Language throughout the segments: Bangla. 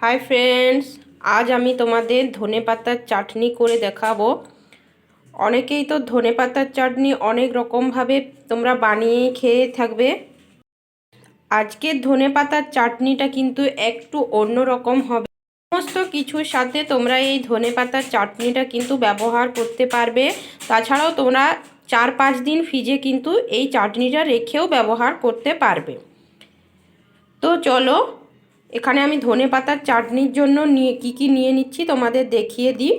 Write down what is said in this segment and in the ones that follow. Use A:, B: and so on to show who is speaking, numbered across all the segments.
A: হাই ফ্রেন্ডস আজ আমি তোমাদের ধনে পাতার চাটনি করে দেখাবো। অনেকেই তো ধনে পাতার চাটনি অনেক রকমভাবে তোমরা বানিয়ে খেয়ে থাকবে। আজকের ধনে পাতার চাটনিটা কিন্তু একটু অন্য রকম হবে। সমস্ত কিছুর সাথে তোমরা এই ধনে পাতার চাটনিটা কিন্তু ব্যবহার করতে পারবে। তাছাড়াও তোমরা চার পাঁচ দিন ফ্রিজে কিন্তু এই চাটনিটা রেখেও ব্যবহার করতে পারবে। তো চলো এখানে আমি ধনে পাতার চাটনির জন্য নিয়ে কী কী নিয়ে নিচ্ছি তোমাদের দেখিয়ে দিই।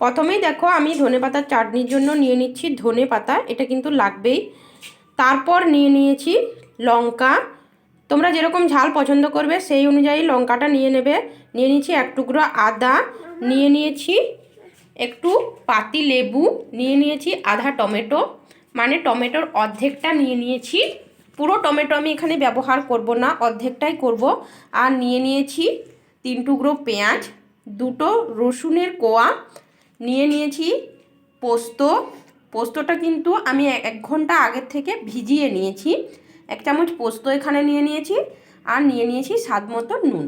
A: প্রথমেই দেখো, আমি ধনে পাতার চাটনির জন্য নিয়ে নিচ্ছি ধনে পাতা, এটা কিন্তু লাগবেই। তারপর নিয়ে নিয়েছি লঙ্কা। তোমরা যেরকম ঝাল পছন্দ করবে সেই অনুযায়ী লঙ্কাটা নিয়ে নেবে। নিয়ে নিয়েছি এক টুকরো আদা, নিয়ে নিয়েছি একটু পাতি লেবু, নিয়ে নিয়েছি আধা টমেটো। মানে টমেটোর অর্ধেকটা নিয়ে নিয়েছি। পুরো টমেটো আমি এখানে ব্যবহার করব না অর্ধেকটাই করব। আর নিয়ে নিয়েছি তিন টুকরো পেঁয়াজ দুটো রসুনের কোয়া নিয়ে নিয়েছি পোস্ত। পোস্তটা কিন্তু আমি এক ঘণ্টা আগের থেকে ভিজিয়ে নিয়েছি। এক চামচ পোস্ত এখানে নিয়ে নিয়েছি আর নিয়ে নিয়েছি স্বাদ মতো নুন।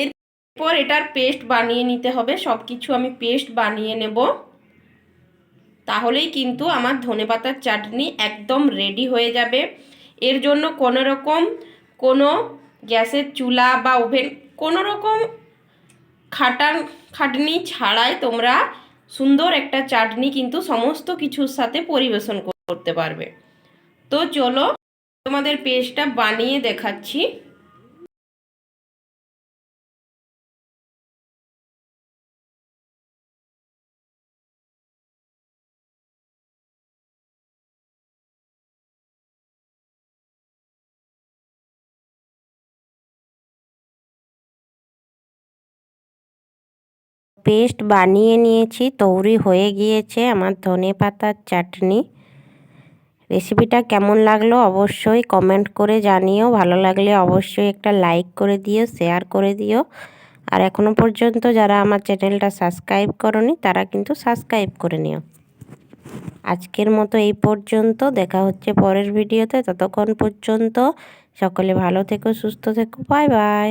A: এরপর এটার পেস্ট বানিয়ে নিতে হবে সব কিছু আমি পেস্ট বানিয়ে নেব। তাহলেই কিন্তু আমার ধনেপাতার চাটনি একদম রেডি হয়ে যাবে। এর জন্য কোনো রকম কোনো গ্যাসের চুলা বা ওভেন কোনো রকম খাটান, খাটনি ছাড়াই তোমরা সুন্দর একটা চাটনি কিন্তু সমস্ত কিছুর সাথে পরিবেশন করতে পারবে। তো চলো তোমাদের পেস্টটা বানিয়ে দেখাচ্ছি।
B: পেস্ট বানিয়ে নিয়েছি, তৈরি হয়ে গিয়েছে আমার ধনে পাতার চাটনি। রেসিপিটা কেমন লাগল অবশ্যই কমেন্ট করে জানিও, ভালো লাগলে অবশ্যই একটা লাইক করে দিও, শেয়ার করে দিও। আর এখনও পর্যন্ত যারা আমার চ্যানেলটা সাবস্ক্রাইব করনি, তারা কিন্তু সাবস্ক্রাইব করে নিও। আজকের মতো এই পর্যন্ত, দেখা হচ্ছে পরের ভিডিওতে, ততক্ষণ পর্যন্ত সকলে ভালো থেকো, সুস্থ থেকো, বাই বাই।